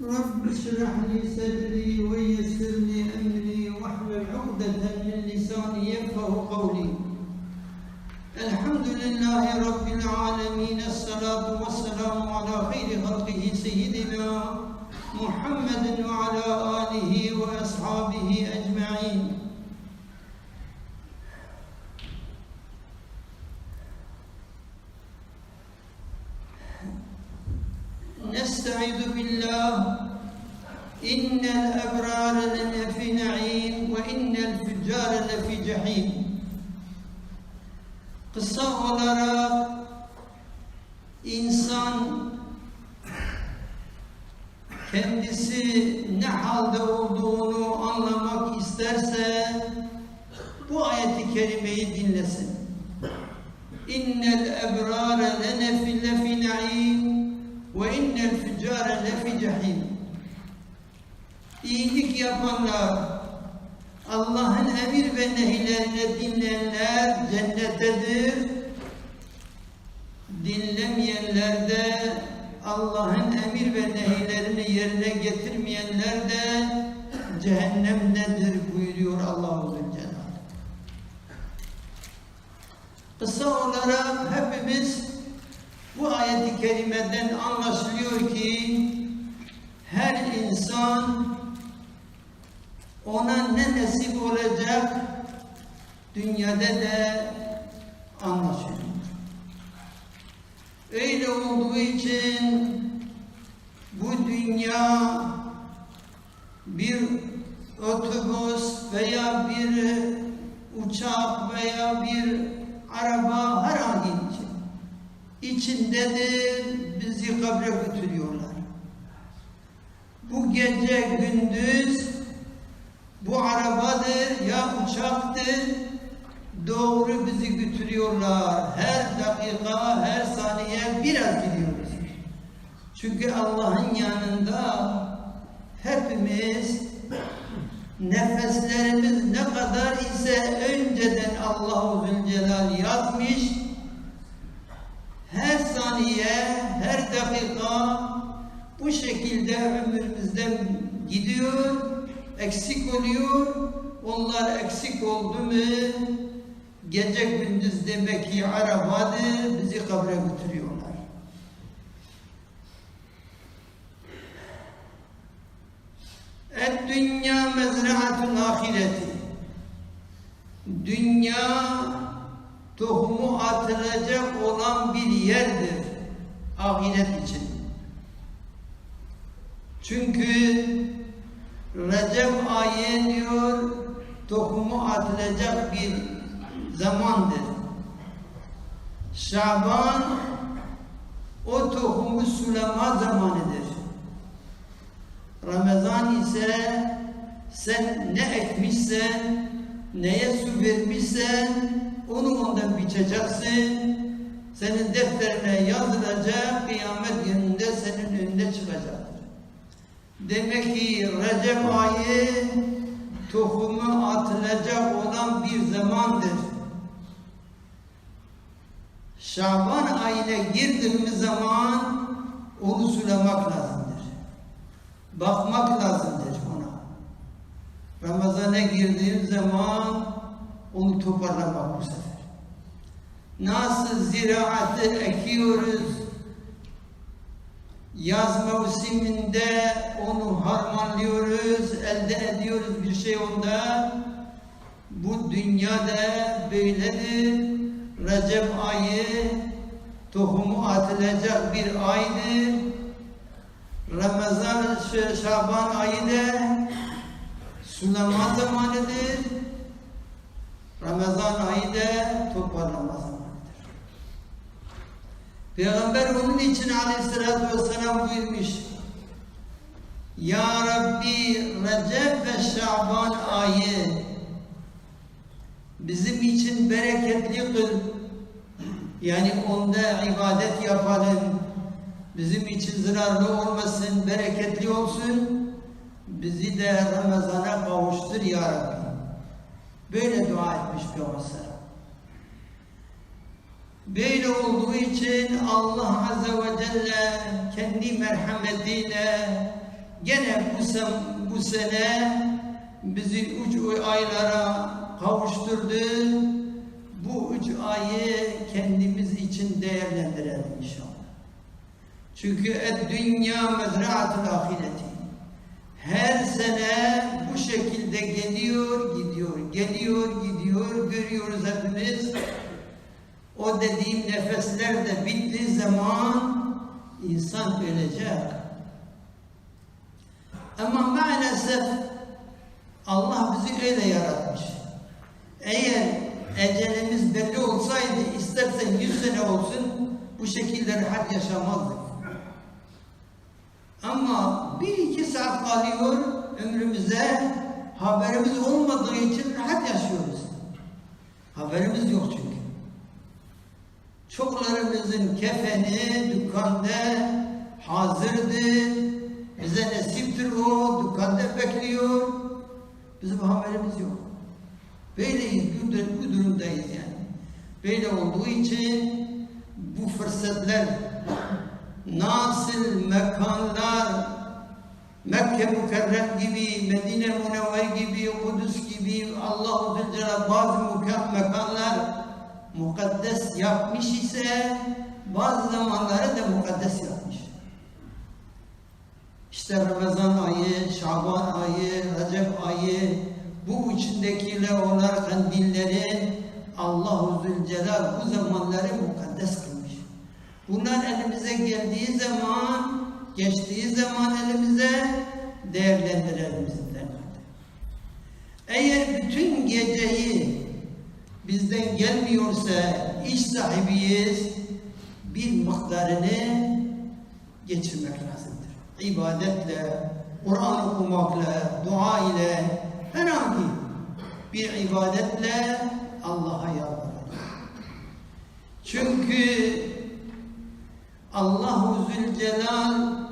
رب اشرح لي صدري ويسر لي أمري واحلل عقدة من لساني يفقه قولي. الحمد لله رب العالمين الصلاة والسلام على خير خلقه سيدنا محمد وعلى آله وأصحابه أجمعين. İnnel ebrâre lenefî ne'îm ve innel füccâre lefî cehîm. Kısa olarak insan kendisi ne halde olduğunu anlamak isterse bu ayeti kerimeyi dinlesin. İnnel ebrâre lenefî lefî ne'îm ve innel füccâre lefî. İyilik yapanlar, Allah'ın emir ve nehirlerini dinleyenler cennettedir. Dinlemeyenler de Allah'ın emir ve nehirlerini yerine getirmeyenler de cehennemdedir buyuruyor Allah-u Zülcelal. Kısa olarak hepimiz bu ayeti kerimeden anlaşılıyor ki her insan ona ne nasip olacak dünyada da anlaşılıyor. Öyle olduğu için bu dünya bir otobüs veya bir uçak veya bir araba herhangi için içindedir bizi kabre götürüyorlar. Bu gece gündüz bu arabadır ya uçaktır doğru bizi götürüyorlar. Her dakika, her saniye biraz gidiyoruz. Çünkü Allah'ın yanında hepimiz nefeslerimiz ne kadar ise önceden Allah-u Zülcelal yazmış. Her saniye, her dakika bu şekilde ömrümüzden gidiyor eksik oluyor. Onlar eksik oldu mu gece gündüz demek ki arabadır bizi kabre götürüyorlar. Et dünya mezraatul ahireti. Dünya tohumu atılacak olan bir yerdir ahiret için. Çünkü Recep ayı diyor tohumu atılacak bir zamandır. Şaban o tohumu sulama zamanıdır. Ramazan ise sen ne ekmişsen, neye su vermişsen onu ondan biçeceksin. Senin defterine yazılacak, kıyamet gününde senin önüne çıkacaktır. Demek ki Recep ayı tohumu atılacak olan bir zamandır. Şaban ayına girdiğimiz zaman onu sulamak lazımdır. Bakmak lazımdır ona. Ramazana girdiğim zaman onu toparlamak bu sefer. Nasıl ziraatı ekiyoruz, yaz mevsiminde onu harmanlıyoruz, elde ediyoruz bir şey onda. Bu dünyada böyledir. Recep ayı tohumu atılacak bir aydır. Ramazan, Şaban ayı da sulama zamanıdır. Ramazan ayı da toparlama zamanıdır. Peygamber onun için aleyhissalatü vesselam buyurmuş. Ya Rabbi Recep ve Şaban ayı bizim için bereketli kıl. Yani onda ibadet yapalım. Bizim için zararlı olmasın, bereketli olsun. Bizi de Ramazan'a kavuştur ya Rabbi. Böyle dua etmiş Peygamber. Böyle olduğu için Allah Azze ve Celle kendi merhametiyle gene bu, sen, bu sene bizi üç aylara kavuşturdu. Bu üç ayı kendimiz için değerlendirelim inşallah. Çünkü dünya mezraatul ahireti. Her sene bu şekilde geliyor, gidiyor, geliyor, gidiyor, görüyoruz hepimiz. O dediğim nefesler de bittiği zaman insan ölecek. Ama maalesef Allah bizi öyle yaratmış. Eğer ecelimiz belli olsaydı, istersen yüz sene olsun, bu şekilde rahat yaşamazdık. Ama bir iki saat kalıyor ömrümüze, haberimiz olmadığı için rahat yaşıyoruz. Haberimiz yok çünkü. Çoklarımızın kefeni dükkanda hazırdı. Bize nesiptir o, dükkanda bekliyor. Bizim haberimiz yok. Böyleyiz, bu, durumdayız yani. Böyle olduğu için bu fırsatlar nasıl mekanlar Mekke mükerrem gibi, Medine Münevver gibi, Kudüs gibi Allah-u Zülcelal bazı mekanlar mukaddes yapmış ise bazı zamanları da mukaddes yapmış. İşte Ramazan ayı, Şaban ayı, Recep ayı, bu içindekiler onlar kandillerin Allah-u Zülcelal bu zamanları mukaddes kılmış. Bunlar elimize geldiği zaman, geçtiği zaman elimize değerlendirelim bizden. Eğer bütün geceyi bizden gelmiyorsa iş sahibiyiz, bir miktarını geçirmek lazımdır. İbadetle, Kur'an okumakla, dua ile, herhangi bir ibadetle Allah'a yalvarır. Çünkü Allahu Zülcelal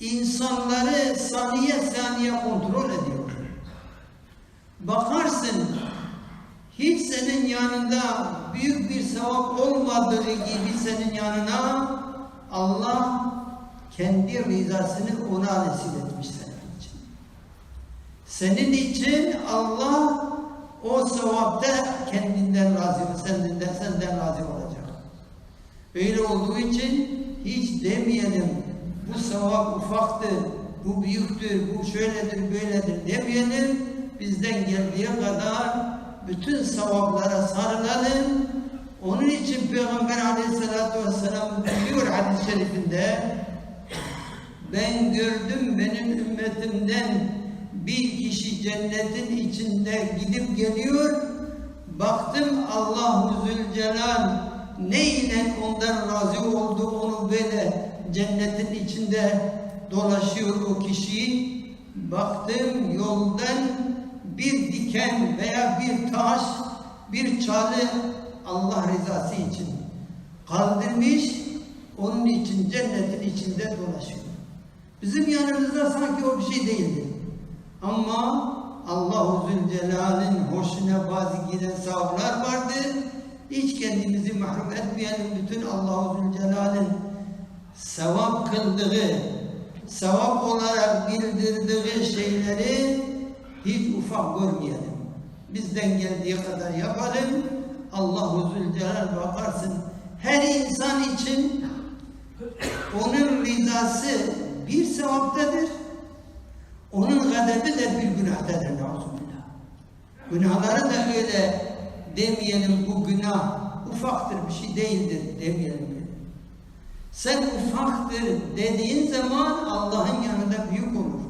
insanları saniye saniye kontrol ediyor. Bakarsın hiç senin yanında büyük bir sevap olmadığı gibi senin yanına Allah kendi rızasını ona nasip etmiş senin için. Senin için Allah o sevapta kendinden razı, senden, senden razı olacak. Öyle olduğu için hiç demeyelim bu sevap ufaktır, bu büyüktür, bu şöyledir, böyledir demeyelim. Bizden geldiği kadar bütün sevaplara sarılalım. Onun için Peygamber aleyhissalatü vesselam diyor hadis-i şerifinde ben gördüm benim ümmetimden bir kişi cennetin içinde gidip geliyor baktım Allahu Zülcelal ne ile ondan razı oldu onu böyle cennetin içinde dolaşıyor o kişi baktım yoldan bir diken veya bir taş bir çalı Allah rızası için kaldırmış onun için cennetin içinde dolaşıyor. Bizim yanımızda sanki o bir şey değildir. Ama Allahu Zülcelal'in hoşuna bazı giden savlar vardır. Hiç kendimizi mahrum etmeyelim. Bütün Allahu Zülcelal'in sevap kıldığı, sevap olarak bildirdiği şeyleri hiç ufak görmeyelim. Bizden geldiği kadar yapalım. Allahu Zülcelal bakarsın her insan için onun rızası bir sevaptadır. Onun gadebi de bir günahtadır. Nauzubillah. Günahları da öyle demeyelim bu günah ufaktır bir şey değildir demeyelim. Sen ufaktır dediğin zaman Allah'ın yanında büyük olur.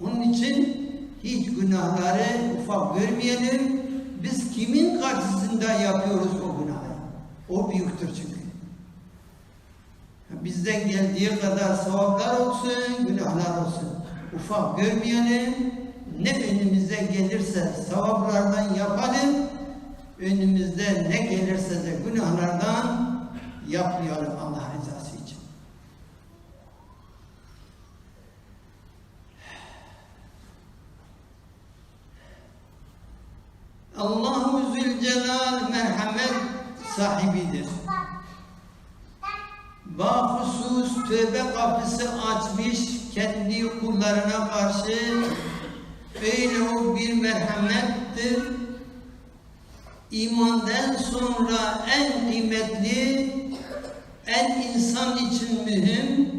Onun için hiç günahları ufak görmeyelim. Biz kimin karşısında yapıyoruz o günahı? O büyüktür çünkü. Bizden geldiği kadar sevaplar olsun, günahlar olsun. Ufak görmeyelim. Ne önümüze gelirse sevaplardan yapalım. Önümüzde ne gelirse de günahlardan yapmayalım Allah rızası için. Allahu Zülcelal Zülcelal merhamet sahibidir. Bahusus tövbe kapısı açmış kendi kullarına karşı öyle o bir merhamettir. İmandan sonra en kıymetli, en insan için mühim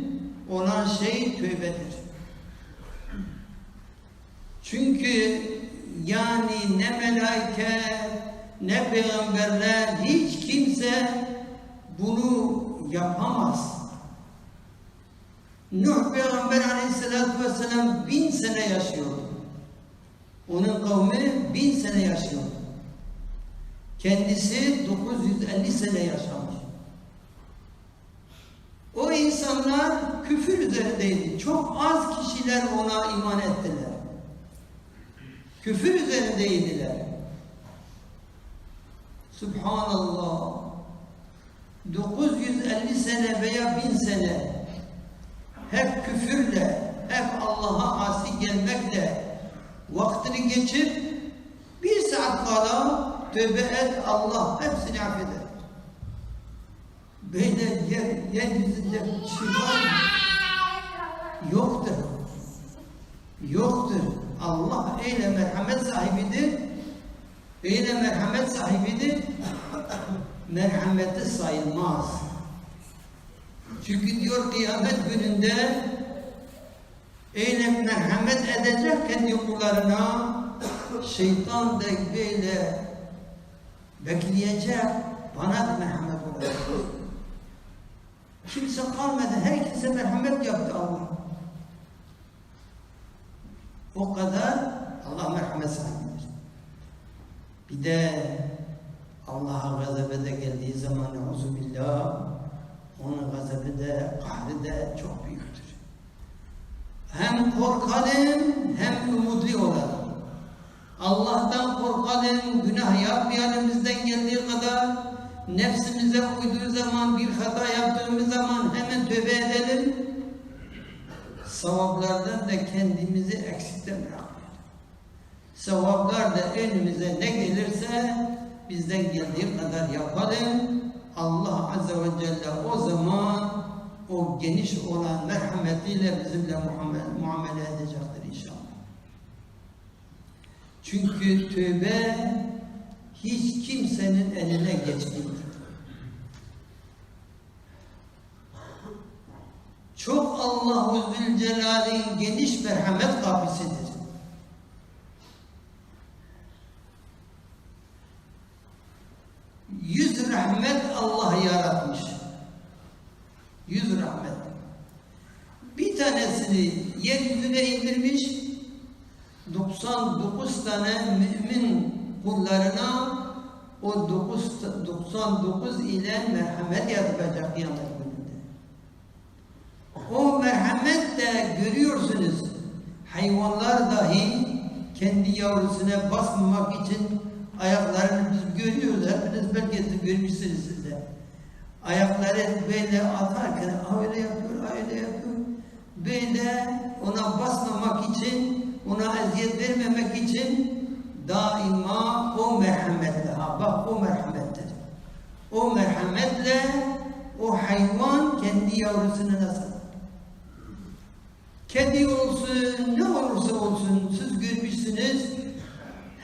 olan şey tövbedir. Çünkü yani ne melaike, ne peygamberler, hiç kimse bunu yapamaz. Nuh peygamber aleyhissalatü vesselam bin sene yaşıyordu. Onun kavmi bin sene yaşıyordu. Kendisi 950 sene yaşamış. O insanlar küfür üzerindeydi. Çok az kişiler ona iman ettiler. Küfür üzerindeydiler. Subhanallah. 950 sene veya 1000 sene hep küfürle, hep Allah'a asi gelmekle vaktini geçip bir saat kala tövbe et Allah hepsini affeder. Böyle yer, yeryüzünde mı? Yoktur. Yoktur. Allah öyle merhamet sahibidir. Öyle merhamet sahibidir. Merhameti sayılmaz. Çünkü diyor kıyamet gününde öyle merhamet edecek kendi kullarına şeytan da böyle bekleyecek bana merhamet olacak. Kimse kalmadı. Herkese merhamet yaptı Allah. O kadar Allah merhamet sahibidir. Bir de Allah'a gazabı da geldiği zaman billah onun gazabı da kahri de çok büyüktür. Hem korkalım hem umutlu olalım. Allah'tan korkalım, günah yapmayalım bizden geldiği kadar. Nefsimize uyduğu zaman, bir hata yaptığımız zaman hemen tövbe edelim. Sevaplardan da kendimizi eksikte bırakmayalım. Sevaplar da önümüze ne gelirse bizden geldiği kadar yapalım. Allah Azze ve Celle o zaman o geniş olan merhametiyle bizimle muamele edecektir inşallah. Çünkü tövbe hiç kimsenin eline geçmiyor. Çok Allahu Zülcelal'in geniş merhamet kapısıdır. Yüz rahmet Allah yaratmış. Yüz rahmet. Bir tanesini yeryüzüne indirmiş, 99 tane mümin kullarına o 9, 99 ile merhamet yapacak kıyamet gününde. O merhamet de görüyorsunuz hayvanlar dahi kendi yavrusuna basmamak için ayaklarını biz görüyoruz. Hepiniz belki de görmüşsünüz siz de. Ayakları böyle atarken öyle yapıyor, öyle yapıyor. Böyle ona basmamak için, ona eziyet vermemek için daima o merhametle, ha bak o merhamettir. O merhametle o hayvan kendi yavrusunu nasıl? Kedi olsun, ne olursa olsun siz görmüşsünüz.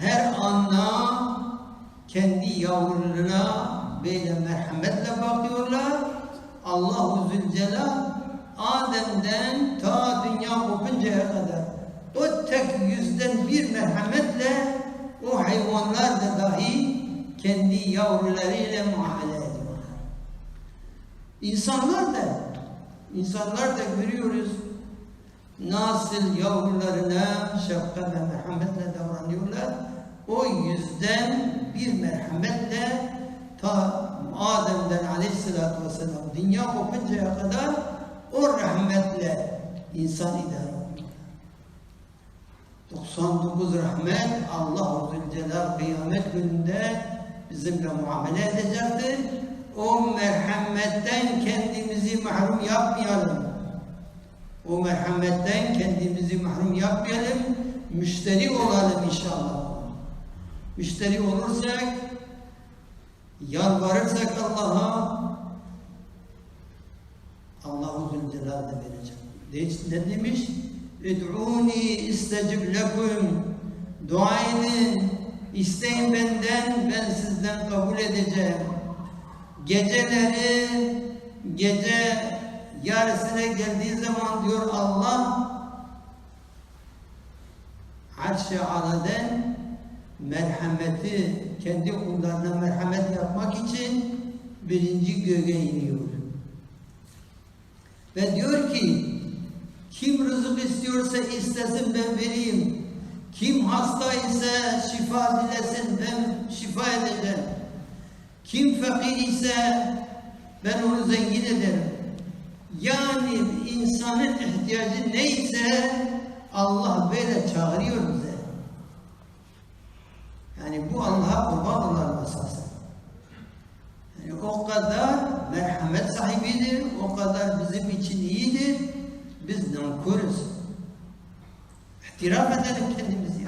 Her anla kendi yavrularına böyle merhametle bakıyorlar. Allahu Zülcelal Adem'den ta dünya kopuncaya kadar o tek yüzden bir merhametle o hayvanlar da dahi kendi yavrularıyla muamele ediyorlar. İnsanlar da insanlar da görüyoruz nasıl yavrularına şefkat ve merhametle davranıyorlar. O yüzden bir merhametle ta Adem'den aleyhissalatü vesselam dünya kopuncaya kadar o rahmetle insan idare ediyor. 99 rahmet Allah-u Zülcelal kıyamet gününde bizimle muamele edecektir. O merhametten kendimizi mahrum yapmayalım. O merhametten kendimizi mahrum yapmayalım. Müşteri olalım inşallah. Müşteri olursak Yalvarırsak Allah'a Allah-u Zülcelal da verecek. Ne- demiş? Üd'uni istecib lekum. Dua edin. İsteyin benden, ben sizden kabul edeceğim. Geceleri, gece yarısına geldiği zaman diyor Allah, Arş-ı Ala'dan merhameti, kendi kullarına merhamet yapmak için birinci göğe iniyor. Ve diyor ki, kim rızık istiyorsa istesin ben vereyim. Kim hasta ise şifa dilesin ben şifa edeceğim. Kim fakir ise ben onu zengin ederim. Yani insanın ihtiyacı neyse Allah böyle çağırıyor bize. Yani bu Allah'a kurban olan esası. Yani o kadar merhamet sahibidir, o kadar bizim için iyidir. Biz nankuruz. İhtiraf edelim kendimizi.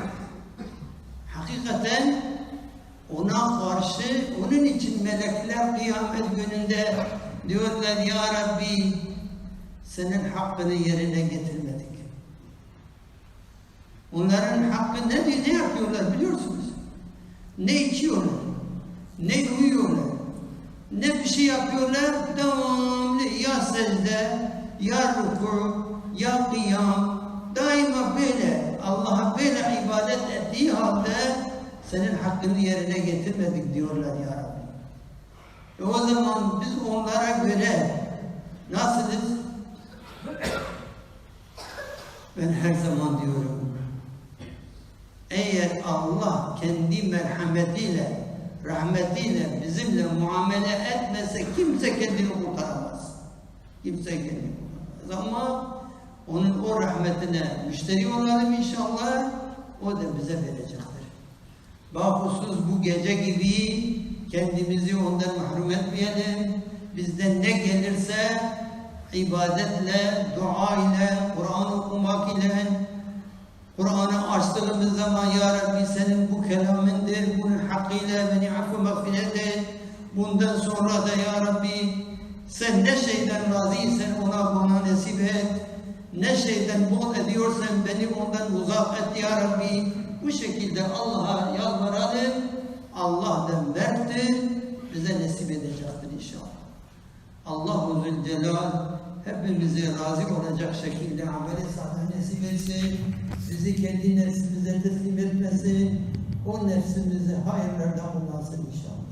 Hakikaten ona karşı, onun için melekler kıyamet gününde diyorlar Ya Rabbi senin hakkını yerine getirmedik. Onların hakkı ne, ne yapıyorlar biliyorsunuz? Ne içiyorlar, ne uyuyorlar, ne bir şey yapıyorlar, devamlı ya secde, ya ruku, ya kıyam, daima böyle, Allah'a böyle ibadet ettiği halde senin hakkını yerine getirmedik diyorlar ya Rabbi. E o zaman biz onlara göre nasılız? Ben her zaman diyorum, eğer Allah kendi merhametiyle, rahmetiyle bizimle muamele etmese kimse kendini kurtaramaz. Kimse kendini kurtaramaz. Ama onun o rahmetine müşteri olalım inşallah, o da bize verecektir. Bahusuz bu gece gibi kendimizi ondan mahrum etmeyelim. Bizden ne gelirse ibadetle, dua ile, Kur'an okumak ile, Kur'an'ı açtığımız zaman Ya Rabbi senin bu kelamındır, bunun hakkıyla beni affı mağfiret et. Bundan sonra da Ya Rabbi sen ne şeyden razıysan ona bana nasip et. Ne şeyden bol ediyorsan beni ondan uzak et Ya Rabbi. Bu şekilde Allah'a yalvaralım. Allah da merttir, bize nasip edecektir inşallah. Allah-u Zülcelal hepimizi razı olacak şekilde amel-i salih nasip etsin. Bizi kendi nefsimize teslim etmesin. O nefsimizi hayırlarda kullansın inşallah.